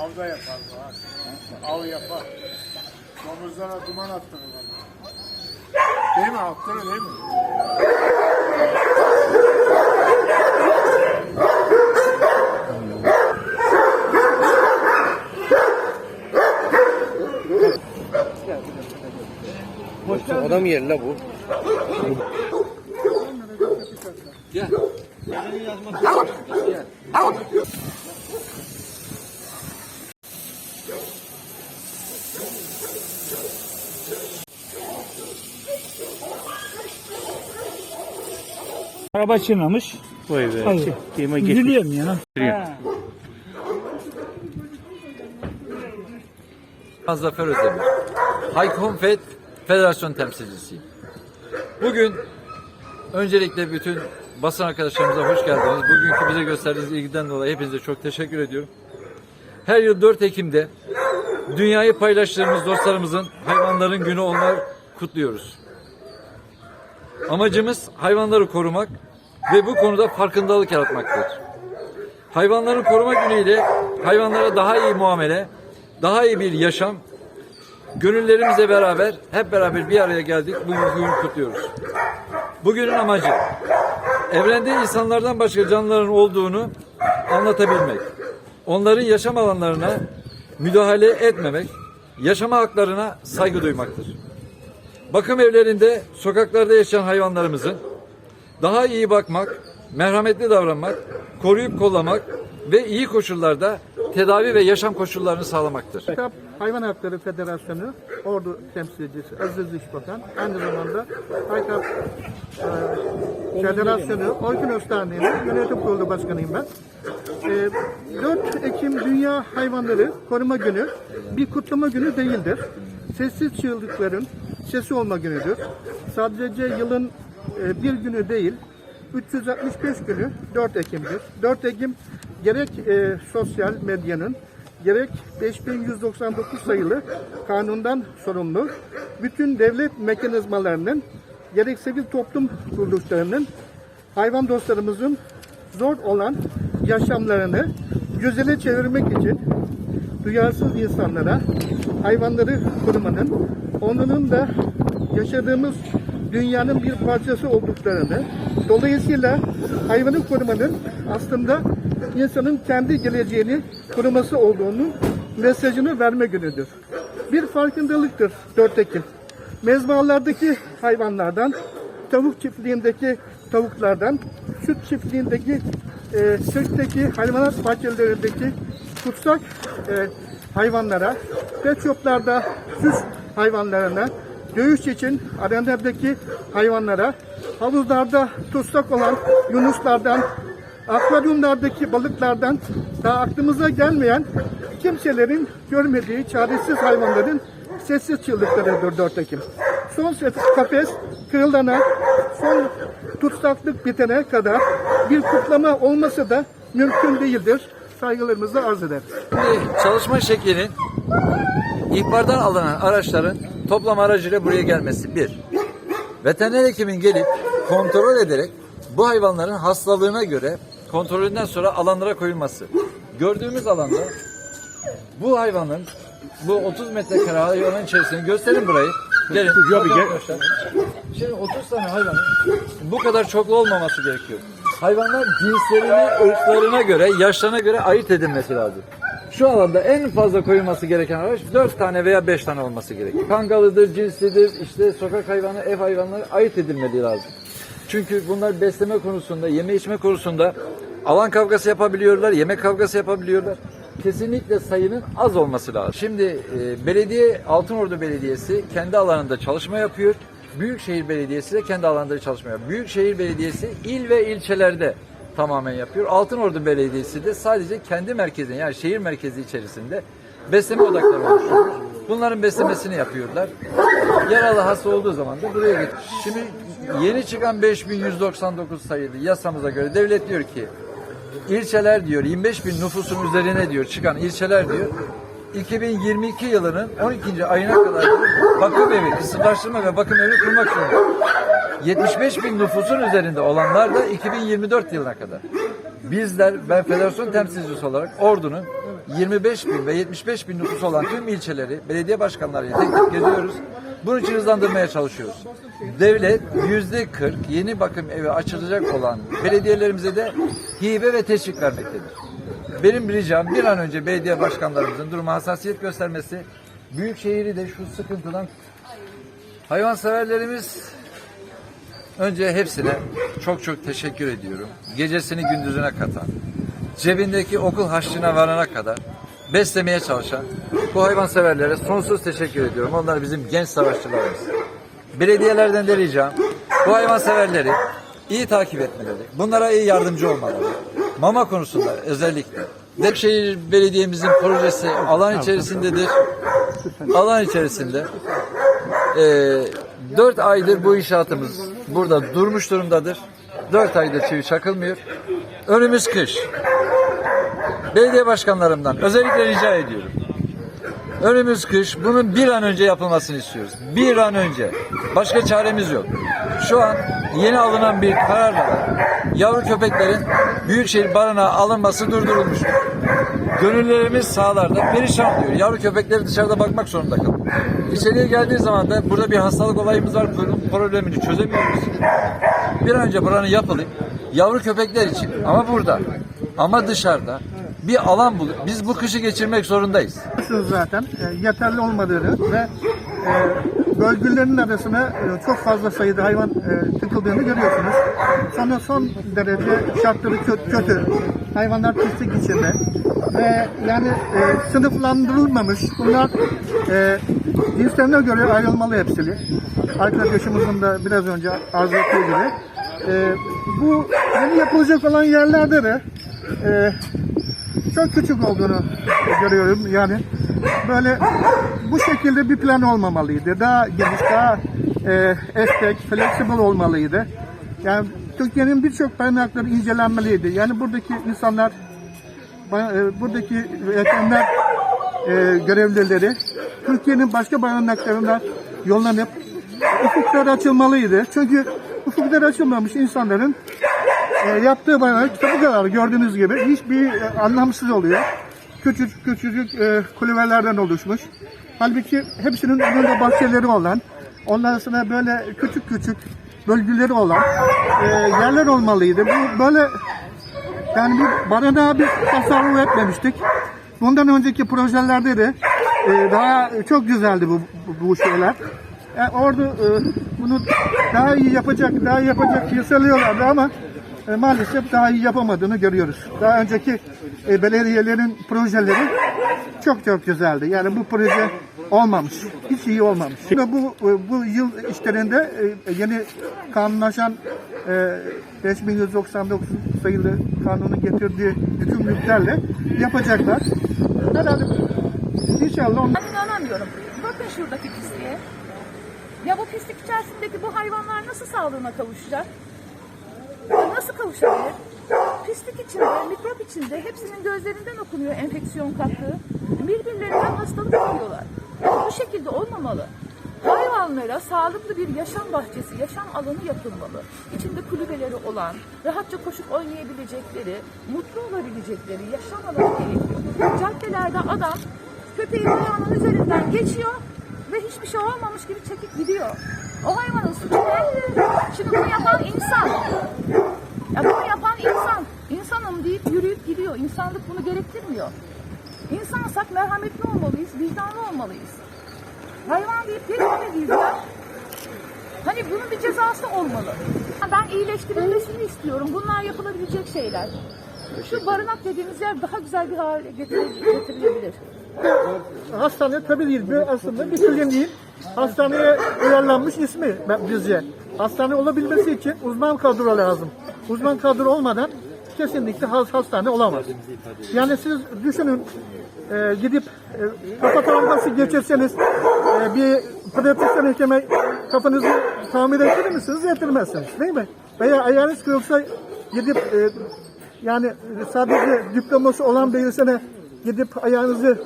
Avda yapar bu ha. Av yapar. Domuzlara duman attırır bana. Değil mi? Attırır değil mi? Adam yerine bu. Araba çınlamış. Vay be. Kıyma geçmiş. Üzülüyorum ya. Ben Zafer Özdemir. Haykonfed Federasyon temsilcisiyim. Bugün öncelikle bütün basın arkadaşlarımıza hoş geldiniz. Bugünkü bize gösterdiğiniz ilgiden dolayı hepinize çok teşekkür ediyorum. Her yıl 4 Ekim'de dünyayı paylaştığımız dostlarımızın hayvanların günü olarak kutluyoruz. Amacımız hayvanları korumak ve bu konuda farkındalık yaratmaktır. Hayvanların koruma günüyle hayvanlara daha iyi muamele, daha iyi bir yaşam, gönüllerimizle beraber hep beraber bir araya geldik. Bugün kutluyoruz. Bugünün amacı evrende insanlardan başka canlıların olduğunu anlatabilmek. Onların yaşam alanlarına müdahale etmemek, yaşama haklarına saygı duymaktır. Bakım evlerinde, sokaklarda yaşayan hayvanlarımızın daha iyi bakmak, merhametli davranmak, koruyup kollamak ve iyi koşullarda tedavi ve yaşam koşullarını sağlamaktır. Kitap Hayvan Hakları Federasyonu Ordu Temsilcisi Aziz İşbakan aynı zamanda Haykat e, Federasyonu Orkinos Derneği'nin yönetim kurulu başkanıyım ben. E, 4 Ekim Dünya Hayvanları Koruma Günü bir kutlama günü değildir. Sessiz çığlıkların sesi olma günüdür. Sadece yılın bir günü değil, 365 günü 4 Ekim'dir. 4 Ekim gerek e, sosyal medyanın gerek 5199 sayılı kanundan sorumlu bütün devlet mekanizmalarının gerek sivil toplum kuruluşlarının hayvan dostlarımızın zor olan yaşamlarını güzele çevirmek için duyarsız insanlara hayvanları korumanın, onların da yaşadığımız dünyanın bir parçası olduklarını, dolayısıyla hayvanı korumanın aslında insanın kendi geleceğini koruması olduğunu mesajını verme günüdür. Bir farkındalıktır 4 Ekim. Mezbahalardaki hayvanlardan, tavuk çiftliğindeki tavuklardan, süt çiftliğindeki, e, sirkteki, hayvanat bahçelerindeki kutsak e, hayvanlara, pet shoplarda süs hayvanlarına, dövüş için arenadaki hayvanlara, havuzlarda tutsak olan yunuslardan, akvaryumlardaki balıklardan daha aklımıza gelmeyen kimselerin görmediği çaresiz hayvanların sessiz çığlıklarıdır 4 Ekim. Son kafes kırılana, son tutsaklık bitene kadar bir kutlama olması da mümkün değildir. Saygılarımızı arz ederiz. Çalışma şeklinin ihbardan alınan araçların toplam aracıyla buraya gelmesi bir. Veteriner hekimin gelip kontrol ederek bu hayvanların hastalığına göre kontrolünden sonra alanlara koyulması. Gördüğümüz alanda bu hayvanın bu 30 metrekare hayvanın içerisini gösterin burayı. Gelin. Bakın arkadaşlar. Şimdi 30 tane hayvanın bu kadar çoklu olmaması gerekiyor. Hayvanlar cinslerine, ırklarına göre, yaşlarına göre ayırt edilmesi lazım. Şu alanda en fazla koyulması gereken araç 4 tane veya 5 tane olması gerekiyor. Kangalıdır, cinslidir, işte sokak hayvanı, ev hayvanları ayırt edilmeli lazım. Çünkü bunlar besleme konusunda, yeme içme konusunda alan kavgası yapabiliyorlar, yemek kavgası yapabiliyorlar. Kesinlikle sayının az olması lazım. Şimdi e, belediye, Altınordu Belediyesi kendi alanında çalışma yapıyor. Büyükşehir Belediyesi de kendi alanında çalışma yapıyor. Büyükşehir Belediyesi il ve ilçelerde tamamen yapıyor. Altınordu Belediyesi de sadece kendi merkezinde yani şehir merkezi içerisinde besleme odakları oluşturuyor. Bunların beslemesini yapıyorlar. Yaralı hasta olduğu zaman da buraya getiriyor. Şimdi yeni çıkan 5199 sayılı yasamıza göre devlet diyor ki ilçeler diyor 25 bin nüfusun üzerine diyor çıkan ilçeler diyor 2022 yılının 12. ayına kadar bakım evi, kısımlaştırma ve bakım evi kurmak zorunda. 75 bin nüfusun üzerinde olanlar da 2024 yılına kadar. Bizler, ben federasyon temsilcisi olarak ordunun 25 bin ve 75 bin nüfus olan tüm ilçeleri belediye başkanlarıyla tek tek geziyoruz. Bunun için hızlandırmaya çalışıyoruz. Devlet yüzde 40 yeni bakım evi açılacak olan belediyelerimize de hibe ve teşvik vermektedir. Benim ricam bir an önce belediye başkanlarımızın duruma hassasiyet göstermesi, büyükşehiri de şu sıkıntıdan hayvanseverlerimiz önce hepsine çok çok teşekkür ediyorum. Gecesini gündüzüne katan, cebindeki okul harçlığına varana kadar beslemeye çalışan bu hayvanseverlere sonsuz teşekkür ediyorum. Onlar bizim genç savaşçılarımız. Belediyelerden de ricam bu hayvanseverleri iyi takip etmeleri, bunlara iyi yardımcı olmaları. Mama konusunda özellikle. Depşehir Belediye'mizin projesi alan içerisindedir. Alan içerisinde e, 4 aydır bu inşaatımız burada durmuş durumdadır. 4 aydır çivi çakılmıyor. Önümüz kış. Belediye başkanlarımdan özellikle rica ediyorum. Önümüz kış. Bunun bir an önce yapılmasını istiyoruz. Bir an önce. Başka çaremiz yok. Şu an yeni alınan bir kararla yavru köpeklerin Büyükşehir barınağı alınması durdurulmuştur. Gönüllerimiz sahalarda perişan oluyor. Yavru köpekleri dışarıda bakmak zorunda kalıyor. İçeriye geldiği zaman da burada bir hastalık olayımız var. Bunun problemini çözemiyoruz. Bir önce buranın yapılıp yavru köpekler için ama burada ama dışarıda bir alan bulup biz bu kışı geçirmek zorundayız. Zaten e, yeterli olmadığını ve e, bölgelerin arasına e, çok fazla sayıda hayvan e, tıkıldığını görüyorsunuz. Sonra son derece şartları kö- kötü. Hayvanlar pislik içinde ve yani e, sınıflandırılmamış. Bunlar e, cinslerine göre ayrılmalı hepsi. Arkadaşımızın da biraz önce arz ettiği gibi. E, bu yeni yapılacak olan yerlerde de e, çok küçük olduğunu görüyorum yani. Böyle bu şekilde bir plan olmamalıydı. Daha geniş, daha e, esnek, flexible olmalıydı. Yani Türkiye'nin birçok kaynakları incelenmeliydi. Yani buradaki insanlar, e, buradaki veteriner e, görevlileri Türkiye'nin başka barınaklarına yollanıp ufuklar açılmalıydı. Çünkü ufuklar açılmamış insanların e, yaptığı bana bu kadar gördüğünüz gibi hiçbir e, anlamsız oluyor. Küçücük küçücük e, kulübelerden oluşmuş. Halbuki hepsinin önünde bahçeleri olan, ondan sonra böyle küçük küçük bölgeleri olan e, yerler olmalıydı. Bu böyle yani bir barınağa bir tasarruf etmemiştik. Bundan önceki projelerde de e, daha çok güzeldi bu, bu, şeyler. Yani orada e, bunu daha iyi yapacak, daha iyi yapacak diye söylüyorlardı ama e, maalesef daha iyi yapamadığını görüyoruz. Daha önceki e, belediyelerin projeleri çok çok güzeldi. Yani bu proje olmamış. Hiç iyi olmamış. Ve bu e, bu yıl işlerinde e, yeni kanunlaşan e, 5199 sayılı kanunun getirdiği yükümlülüklerle yapacaklar. Herhalde inşallah Ben inanamıyorum. Bakın şuradaki pisliğe. Ya bu pislik içerisindeki bu hayvanlar nasıl sağlığına kavuşacak? Nasıl kavuşabilir? Pislik içinde, mikrop içinde hepsinin gözlerinden okunuyor enfeksiyon kaptığı. Birbirlerinden hastalık yapıyorlar. Yani bu şekilde olmamalı. Hayvanlara sağlıklı bir yaşam bahçesi, yaşam alanı yapılmalı. İçinde kulübeleri olan, rahatça koşup oynayabilecekleri, mutlu olabilecekleri yaşam alanı gerekiyor. Caddelerde adam köpeğin ayağının üzerinden geçiyor ve hiçbir şey olmamış gibi çekip gidiyor. O hayvanın suçu ne? Şimdi bunu yapan insan. Ya bunu yapan insan. İnsanım deyip yürüyüp gidiyor. İnsanlık bunu gerektirmiyor. İnsansak merhametli olmalıyız, vicdanlı olmalıyız. Hayvan deyip geçmemeliyiz ya. Hani bunun bir cezası olmalı. Ben iyileştirilmesini istiyorum. Bunlar yapılabilecek şeyler. Şu barınak dediğimiz yer daha güzel bir hale getirilebilir. Hastane tabii değil. Bu aslında bir kliniğin hastaneye uyarlanmış ismi bizce. Hastane olabilmesi için uzman kadro lazım. Uzman kadro olmadan kesinlikle has- hastane olamaz. Yani siz düşünün e, gidip e, kafa travması geçirseniz e, bir pratisyen hekime kafanızı tamir ettirir misiniz? Ettirmezsiniz değil mi? Veya ayağınız kırılsa gidip e, yani sadece diploması olan birisine gidip ayağınızı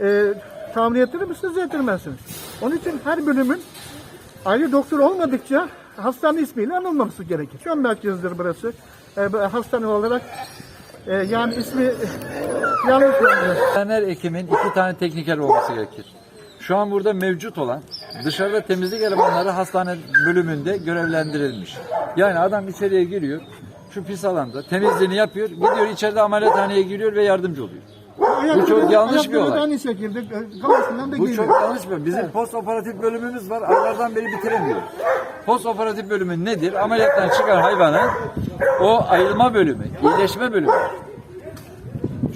e, tamir ettirir misiniz? Ettirmezsiniz. Onun için her bölümün ayrı doktor olmadıkça hastane ismiyle anılmaması gerekir. Şu an merkezdir burası. E, hastane olarak e, yani ismi yanlış. Veteriner hekimin iki tane tekniker olması gerekir. Şu an burada mevcut olan dışarıda temizlik elemanları hastane bölümünde görevlendirilmiş. Yani adam içeriye giriyor, şu pis alanda temizliğini yapıyor, gidiyor içeride ameliyathaneye giriyor ve yardımcı oluyor. Bu çok yanlış bir olay. Aynı şekilde e, kafasından da Bu geliyor. çok yanlış bir. Bizim post operatif bölümümüz var. Aylardan beri bitiremiyoruz. Post operatif bölümü nedir? Ameliyattan çıkan hayvanın o ayılma bölümü, iyileşme bölümü.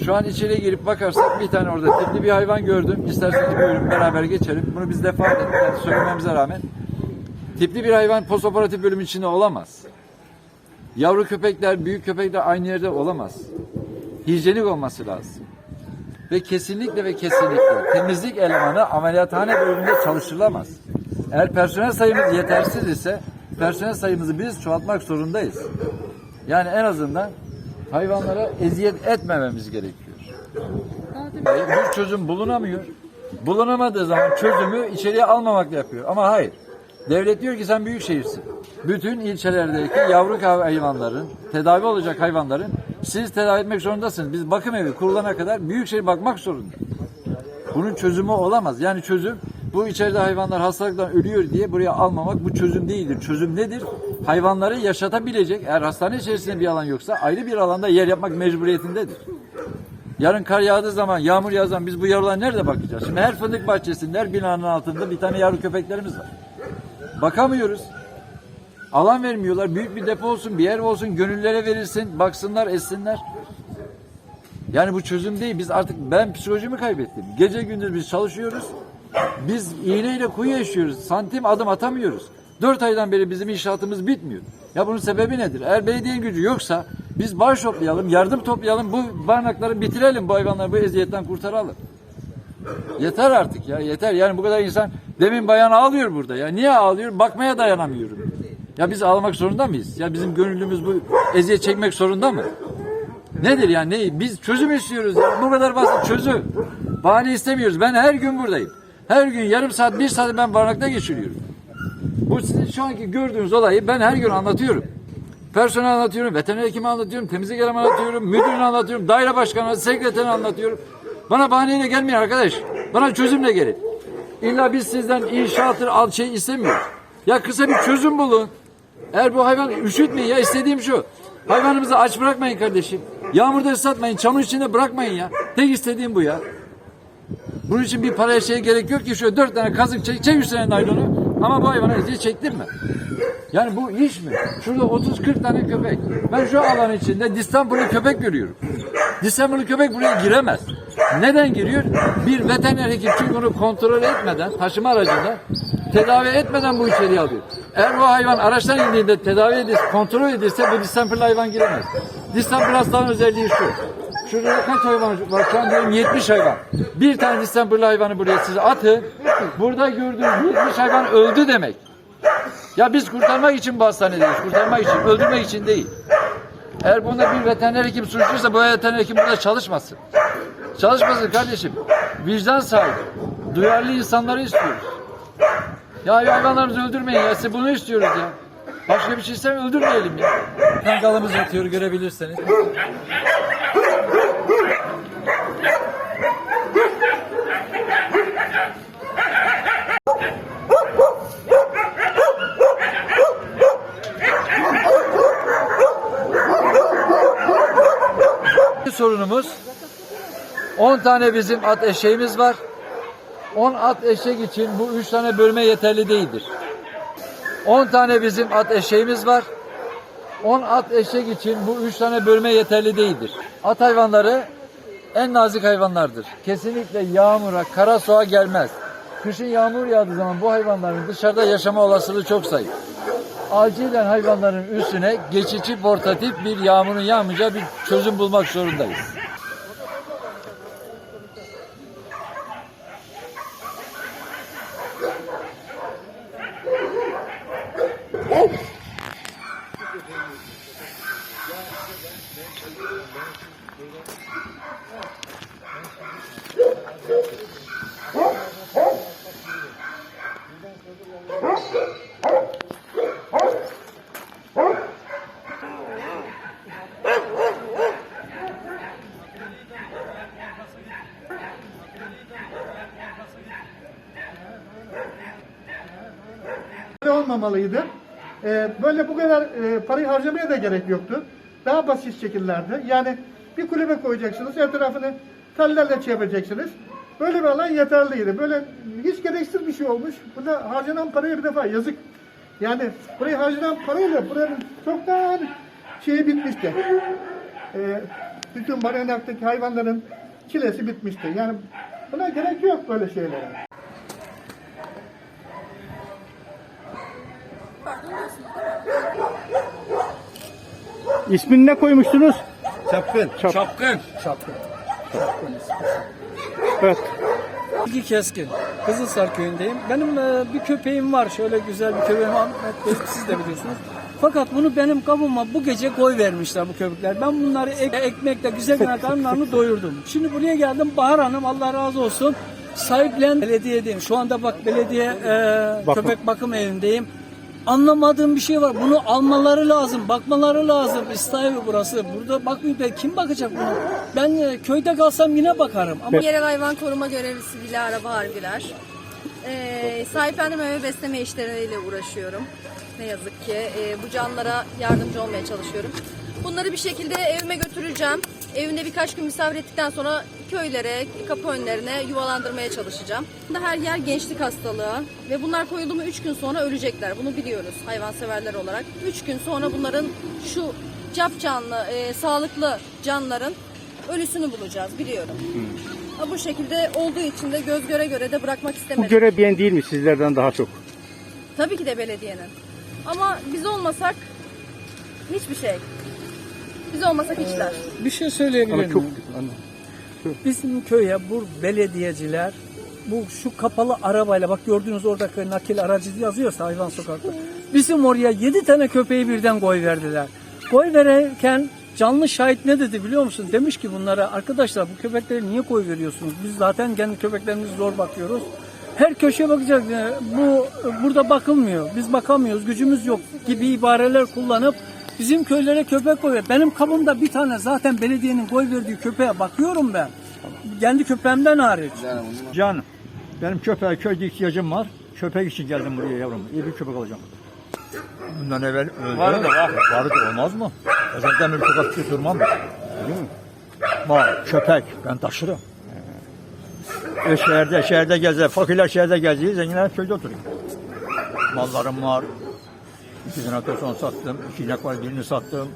Şu an içeriye girip bakarsak bir tane orada tipli bir hayvan gördüm. İsterseniz buyurun beraber geçelim. Bunu biz defalarca söylememize rağmen tipli bir hayvan post operatif bölümü içinde olamaz. Yavru köpekler, büyük köpekler aynı yerde olamaz. Hijyenik olması lazım. Ve kesinlikle ve kesinlikle temizlik elemanı ameliyathane bölümünde çalıştırılamaz. Eğer personel sayımız yetersiz ise personel sayımızı biz çoğaltmak zorundayız. Yani en azından hayvanlara eziyet etmememiz gerekiyor. Bir çözüm bulunamıyor. Bulunamadığı zaman çözümü içeriye almamakla yapıyor. Ama hayır. Devlet diyor ki sen büyük şehirsin. Bütün ilçelerdeki yavru hayvanların, tedavi olacak hayvanların siz tedavi etmek zorundasınız. Biz bakım evi kurulana kadar büyükşehir bakmak zorunda. Bunun çözümü olamaz. Yani çözüm bu içeride hayvanlar hastalıktan ölüyor diye buraya almamak bu çözüm değildir. Çözüm nedir? Hayvanları yaşatabilecek eğer hastane içerisinde bir alan yoksa ayrı bir alanda yer yapmak mecburiyetindedir. Yarın kar yağdığı zaman, yağmur yağdığı zaman biz bu yavrulara nerede bakacağız? Şimdi her fındık bahçesinde, her binanın altında bir tane yavru köpeklerimiz var. Bakamıyoruz. Alan vermiyorlar. Büyük bir depo olsun, bir yer olsun, gönüllere verilsin, baksınlar, etsinler. Yani bu çözüm değil. Biz artık ben psikolojimi kaybettim. Gece gündüz biz çalışıyoruz. Biz iğneyle kuyu yaşıyoruz. Santim adım atamıyoruz. Dört aydan beri bizim inşaatımız bitmiyor. Ya bunun sebebi nedir? Eğer belediyenin gücü yoksa biz bağış toplayalım, yardım toplayalım, bu barınakları bitirelim, bu hayvanları bu eziyetten kurtaralım. Yeter artık ya yeter. Yani bu kadar insan demin bayan ağlıyor burada ya. Niye ağlıyor? Bakmaya dayanamıyorum. Ya biz ağlamak zorunda mıyız? Ya bizim gönüllümüz bu eziyet çekmek zorunda mı? Nedir yani? Ne? Biz çözüm istiyoruz ya. Bu kadar basit çözüm. Bahane istemiyoruz. Ben her gün buradayım. Her gün yarım saat, bir saat ben barınakta geçiriyorum. Bu sizin şu anki gördüğünüz olayı ben her gün anlatıyorum. Personel anlatıyorum, veteriner hekimi anlatıyorum, temizlik elemanı anlatıyorum, müdürünü anlatıyorum, daire başkanı, sekreterini anlatıyorum. Bana bahaneyle gelmeyin arkadaş. Bana çözümle gelin. İlla biz sizden inşaatır al şey istemiyoruz. Ya kısa bir çözüm bulun. Eğer bu hayvan üşütmeyin ya istediğim şu. Hayvanımızı aç bırakmayın kardeşim. Yağmurda ıslatmayın, çamur içinde bırakmayın ya. Tek istediğim bu ya. Bunun için bir paraya şey gerek yok ki şöyle dört tane kazık çek, çek üstüne naylonu. Ama bu hayvana eziyet çektirme. Yani bu iş mi? Şurada 30-40 tane köpek. Ben şu alan içinde Distanbul'u köpek görüyorum. Distanbul'u köpek buraya giremez. Neden giriyor? Bir veteriner hekim çünkü onu kontrol etmeden, taşıma aracında tedavi etmeden bu içeriye alıyor. Eğer bu hayvan araçtan indiğinde tedavi edilse, kontrol edilse bu distemperli hayvan giremez. Distemper hastalığın özelliği şu. Şurada kaç hayvan var? Şu an diyelim 70 hayvan. Bir tane distemperli hayvanı buraya size atın. Burada gördüğünüz 70 hayvan öldü demek. Ya biz kurtarmak için bu hastanedeyiz. Kurtarmak için, öldürmek için değil. Eğer bunda bir veteriner hekim suçluysa bu veteriner hekim burada çalışmasın. Çalışmasın kardeşim. Vicdan sahibi. Duyarlı insanları istiyoruz. Ya hayvanlarımızı öldürmeyin ya. Size bunu istiyoruz ya. Başka bir şey istemiyorum. Öldürmeyelim ya. Kangalımız yatıyor görebilirseniz. 10 tane bizim at eşeğimiz var. 10 at eşek için bu 3 tane bölme yeterli değildir. 10 tane bizim at eşeğimiz var. 10 at eşek için bu 3 tane bölme yeterli değildir. At hayvanları en nazik hayvanlardır. Kesinlikle yağmura, kara soğa gelmez. Kışın yağmur yağdığı zaman bu hayvanların dışarıda yaşama olasılığı çok zayıf. Acilen hayvanların üstüne geçici portatif bir yağmurun yağmayacağı bir çözüm bulmak zorundayız. olmamalıydı. Ee, böyle bu kadar e, parayı harcamaya da gerek yoktu. Daha basit şekillerde. Yani bir kulübe koyacaksınız, etrafını tellerle şey çevireceksiniz. Böyle bir alan yeterliydi. Böyle hiç gereksiz bir şey olmuş. Burada harcanan paraya bir defa yazık. Yani buraya harcanan parayla buranın çok daha şeyi bitmişti. Ee, bütün barınaktaki hayvanların çilesi bitmişti. Yani buna gerek yok böyle şeylere. İsmini ne koymuştunuz? Çapkın. Çapkın. Evet. Bilgi Keskin. Kızılsar köyündeyim. Benim e, bir köpeğim var. Şöyle güzel bir köpeğim var. Ahmet Bey, Siz de biliyorsunuz. Fakat bunu benim kabıma bu gece koy vermişler bu köpekler. Ben bunları ek, ekmekle güzel güzel karnlarını doyurdum. Şimdi buraya geldim. Bahar Hanım Allah razı olsun. Sahiplen belediyedeyim. Şu anda bak belediye e, köpek bakım evindeyim. Anlamadığım bir şey var. Bunu almaları lazım, bakmaları lazım. İstahibi burası. Burada bakmayıp da kim bakacak buna? Ben e, köyde kalsam yine bakarım. Ama Yerel hayvan koruma görevlisi Dilara Bahargüler. Ee, sahiplendirme ve besleme işleriyle uğraşıyorum. Ne yazık ki Ee, bu canlılara yardımcı olmaya çalışıyorum. Bunları bir şekilde evime götüreceğim. Evimde birkaç gün misafir ettikten sonra köylere, kapı önlerine yuvalandırmaya çalışacağım. Bunda Her yer gençlik hastalığı ve bunlar koyuldu mu 3 gün sonra ölecekler. Bunu biliyoruz hayvanseverler olarak. 3 gün sonra bunların şu cap canlı, e, sağlıklı canlıların ölüsünü bulacağız biliyorum. Ha, Bu şekilde olduğu için de göz göre göre de bırakmak Bu istemedim. görev beğen değil mi sizlerden daha çok? Tabii ki de belediyenin. Ama biz olmasak hiçbir şey. Biz olmasak işler. bir şey söyleyebilir Ama çok miyim? Bizim köye bu belediyeciler bu şu kapalı arabayla bak gördüğünüz oradaki nakil aracı yazıyorsa hayvan sokakta. Bizim oraya 7 tane köpeği birden koy verdiler. Koy verirken canlı şahit ne dedi biliyor musun? Demiş ki bunlara arkadaşlar bu köpekleri niye koy veriyorsunuz? Biz zaten kendi köpeklerimizi zor bakıyoruz. Her köşeye bakacak. Bu burada bakılmıyor. Biz bakamıyoruz. Gücümüz yok gibi ibareler kullanıp bizim köylere köpek koyuyor. Benim kabımda bir tane zaten belediyenin koy verdiği köpeğe bakıyorum ben. Kendi köpeğimden hariç. Canım. Benim köpeğe köyde ihtiyacım var. Köpek için geldim buraya yavrum. İyi bir köpek alacağım. Bundan evvel öldü. Vardı var. Vardı olmaz mı? Özellikle bir sokak götürmem. Değil mi? Var köpek ben taşırım. E, şehirde, şehirde gezer, fakirler şehirde geziyor, zenginler köyde oturuyor. Mallarım var. İki tane toson sattım, iki inek var birini sattım.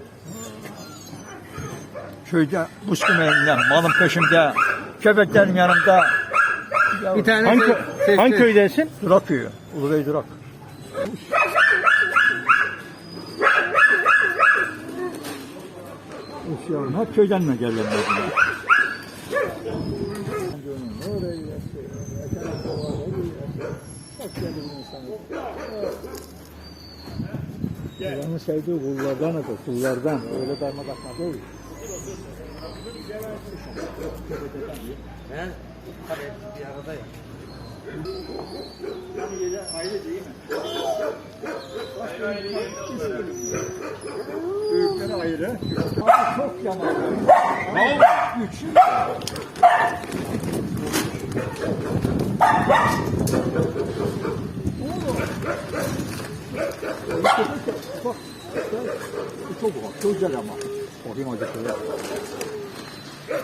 Köyde buz kümeğinden, malın peşimde, köpeklerin yanımda. Bir tane Hangi, se- hangi seçti. köydensin? Durak köyü, Ulubey Durak. Of yavrum, hep köyden mi geldim ben? Yalanı sevdiği kullardan adı, kullardan. Öyle darmadakma değil. Büyükleri ayrı. Abi çok yaman. Üç. ပုဂ္ဂိုလ်ကကျိုးကြတာမှာပေါ်ပြီးမှကျိုးရ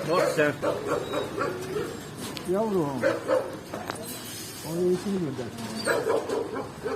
တော့ဆန်ပြောင်းလို့ဟောရေးရှိနေတာ